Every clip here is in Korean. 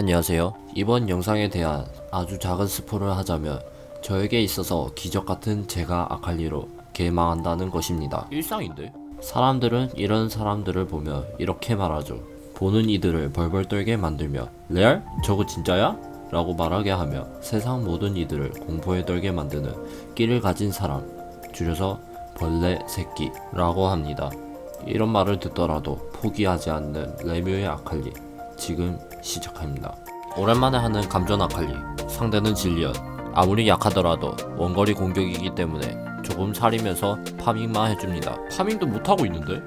안녕하세요. 이번 영상에 대한 아주 작은 스포를 하자면 저에게 있어서 기적 같은 제가 아칼리로 개망한다는 것입니다. 일상인데? 사람들은 이런 사람들을 보며 이렇게 말하죠. 보는 이들을 벌벌 떨게 만들며 레알? 저거 진짜야? 라고 말하게 하며 세상 모든 이들을 공포에 떨게 만드는 끼를 가진 사람 줄여서 벌레 새끼라고 합니다. 이런 말을 듣더라도 포기하지 않는 레뮤의 아칼리 지금 시작합니다. 오랜만에 하는 감전 아칼리 상대는 질리언 아무리 약하더라도 원거리 공격이기 때문에 조금 살이면서 파밍만 해줍니다. 파밍도 못하고 있는데?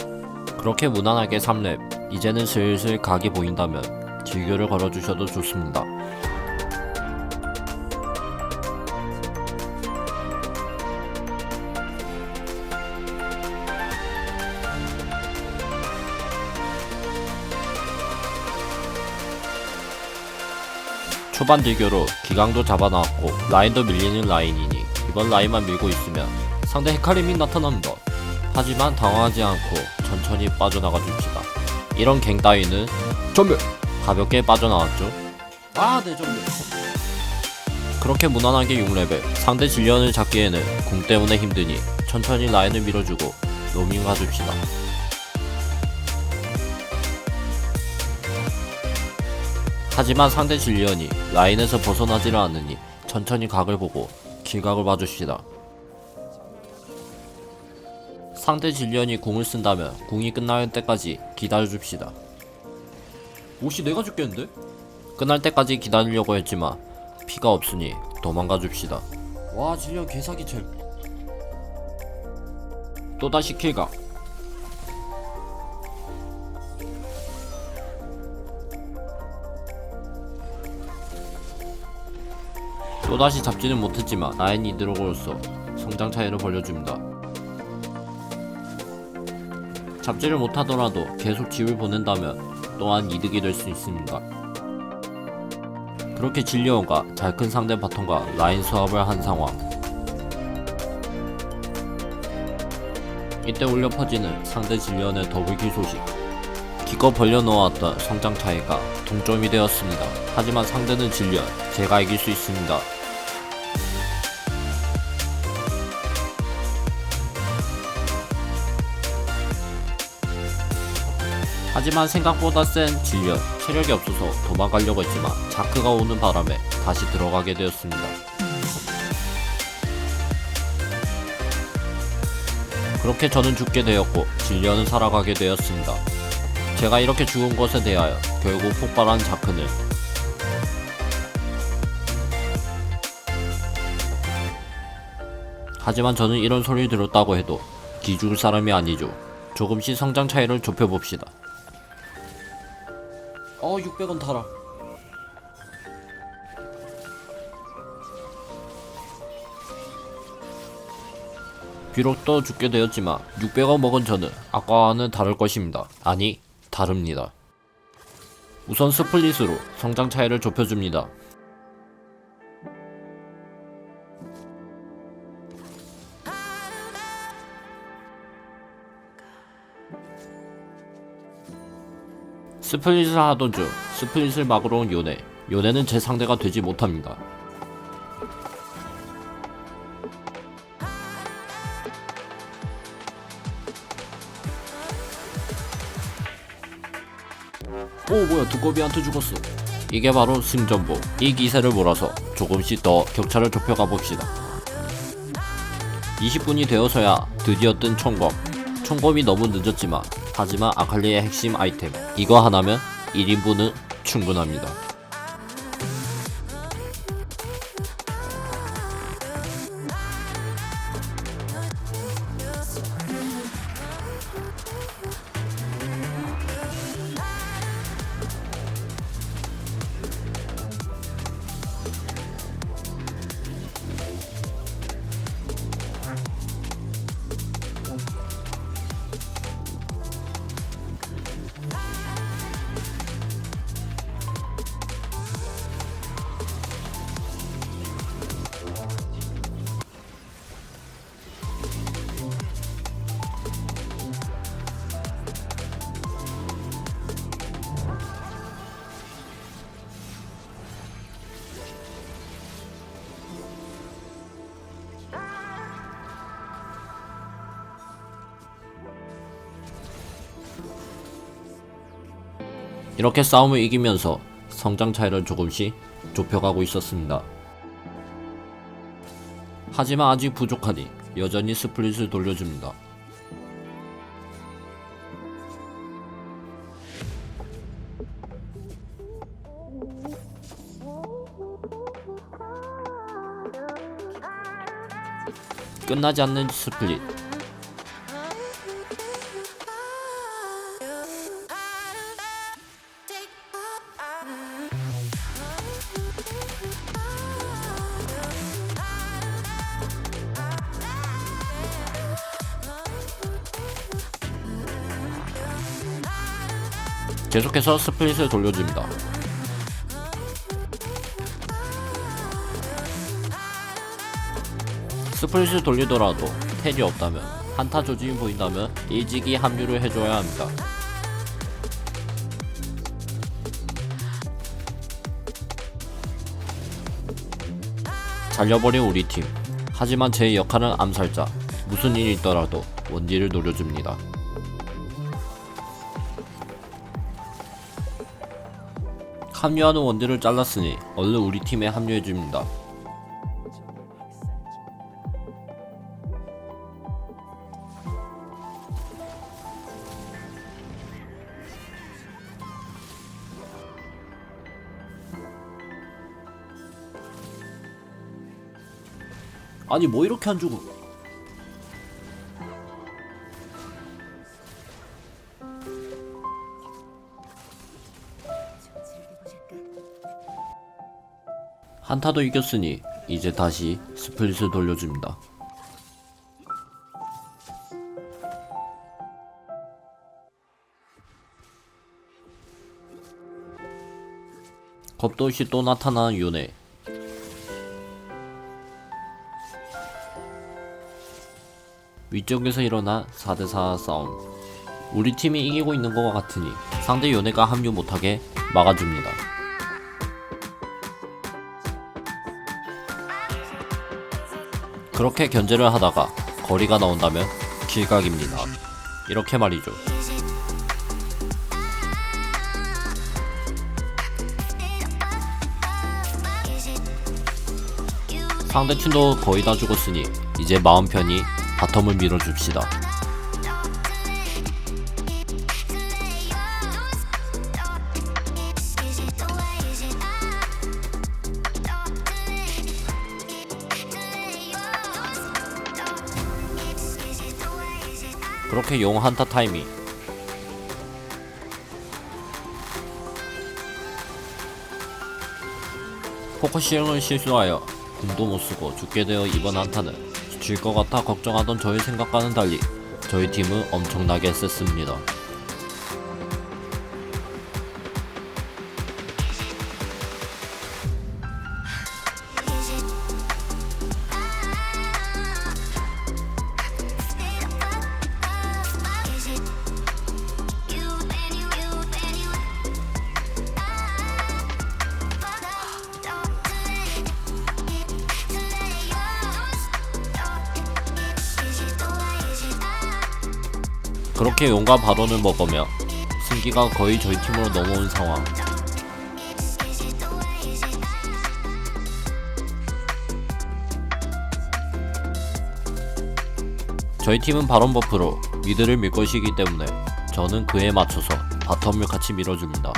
그렇게 무난하게 3렙 이제는 슬슬 각이 보인다면 질교를 걸어주셔도 좋습니다. 초반 딜교로 기강도 잡아나왔고 라인도 밀리는 라인이니 이번 라인만 밀고 있으면 상대 헤카림이 나타납니다. 하지만 당황하지 않고 천천히 빠져나가 줍시다. 이런 갱 따위는 전멸! 가볍게 빠져나왔죠. 아, 네, 전멸. 그렇게 무난하게 6레벨 상대 질련을 잡기에는 궁 때문에 힘드니 천천히 라인을 밀어주고 로밍 가줍시다. 하지만 상대 질리언이 라인에서 벗어나지를 않으니 천천히 각을 보고 길각을 봐줍시다. 상대 질리언이 궁을 쓴다면 궁이 끝날 때까지 기다려줍시다. 옷이 내가 죽겠는데? 끝날 때까지 기다리려고 했지만 피가 없으니 도망가줍시다. 와 질리언 개사기 첼. 또다시 킬각. 또다시 잡지는 못했지만 라인이 들어오로써 성장 차이를 벌려줍니다. 잡지를 못하더라도 계속 집을 보낸다면 또한 이득이 될 수 있습니다. 그렇게 진리온과 잘 큰 상대 바텀과 라인 수합을 한 상황. 이때 울려 퍼지는 상대 진리온의 더블킬 소식. 기껏 벌려놓았던 성장 차이가 동점이 되었습니다. 하지만 상대는 진리온, 제가 이길 수 있습니다. 하지만 생각보다 센 질련, 체력이 없어서 도망가려고 했지만 자크가 오는 바람에 다시 들어가게 되었습니다. 그렇게 저는 죽게 되었고 질련은 살아가게 되었습니다. 제가 이렇게 죽은 것에 대하여 결국 폭발한 자크는 하지만 저는 이런 소리를 들었다고 해도 기죽을 사람이 아니죠. 조금씩 성장 차이를 좁혀봅시다. 어 600원 타라 비록 또 죽게 되었지만 600원 먹은 저는 아까와는 다를 것입니다. 아니 다릅니다. 우선 스플릿으로 성장 차이를 좁혀줍니다 스플릿을 하던 중 스플릿을 막으러 온 요네. 요네는 제 상대가 되지 못합니다. 오 뭐야 두꺼비한테 죽었어. 이게 바로 승전보. 이 기세를 몰아서 조금씩 더 격차를 좁혀가 봅시다. 20분이 되어서야 드디어 뜬 총검. 총검이 너무 늦었지만 하지만 아칼리의 핵심 아이템 이거 하나면 1인분은 충분합니다 이렇게 싸움을 이기면서 성장 차이를 조금씩 좁혀가고 있었습니다. 하지만 아직 부족하니 여전히 스플릿을 돌려줍니다. 끝나지 않는 스플릿. 계속해서 스플릿을 돌려줍니다. 스플릿을 돌리더라도 텔이 없다면 한타 조짐이 보인다면 일찍이 합류를 해줘야 합니다. 잘려버린 우리 팀. 하지만 제 역할은 암살자. 무슨 일이 있더라도 원딜을 노려줍니다. 합류하는 원딜을 잘랐으니 얼른 우리 팀에 합류해줍니다. 아니 뭐 이렇게 안 주고 한타도 이겼으니 이제 다시 스플릿을 돌려줍니다. 겁도 없이 또 나타나는 요네 위쪽에서 일어난 4대4 싸움 우리 팀이 이기고 있는 것 같으니 상대 요네가 합류 못하게 막아줍니다. 그렇게 견제를 하다가 거리가 나온다면 길각입니다. 이렇게 말이죠. 상대 팀도 거의 다 죽었으니 이제 마음 편히 바텀을 밀어줍시다. 그렇게 용 한타 타이밍 포커싱을 실수하여 궁도 못쓰고 죽게 되어 이번 한타는 질 것 같아 걱정하던 저의 생각과는 달리 저희 팀은 엄청나게 셌습니다. 그렇게 용과 바론을 먹으며 승기가 거의 저희 팀으로 넘어온 상황. 저희 팀은 바론 버프로 미드를 밀 것이기 때문에 저는 그에 맞춰서 바텀을 같이 밀어줍니다.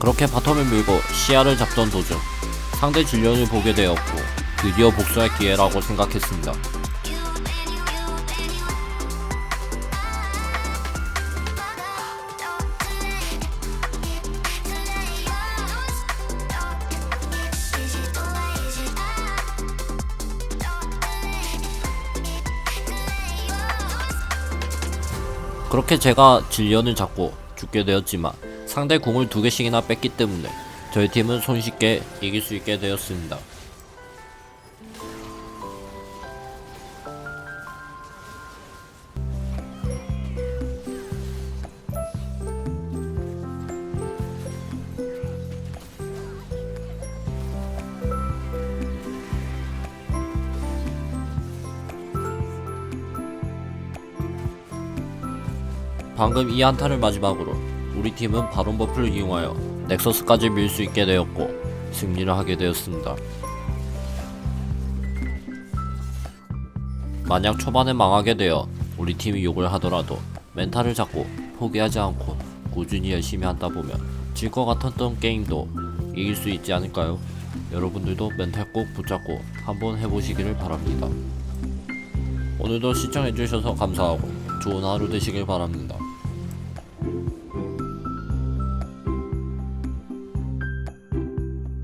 그렇게 바텀을 밀고 시야를 잡던 도중 상대 줄리언을 보게 되었고 드디어 복수할 기회라고 생각했습니다. 그렇게 제가 질리언을 잡고 죽게 되었지만 상대 궁을 두 개씩이나 뺐기 때문에 저희 팀은 손쉽게 이길 수 있게 되었습니다. 방금 이 한타를 마지막으로 우리 팀은 바론 버프를 이용하여 넥서스까지 밀 수 있게 되었고 승리를 하게 되었습니다. 만약 초반에 망하게 되어 우리 팀이 욕을 하더라도 멘탈을 잡고 포기하지 않고 꾸준히 열심히 한다 보면 질 것 같았던 게임도 이길 수 있지 않을까요? 여러분들도 멘탈 꼭 붙잡고 한번 해보시기를 바랍니다. 오늘도 시청해주셔서 감사하고 좋은 하루 되시길 바랍니다.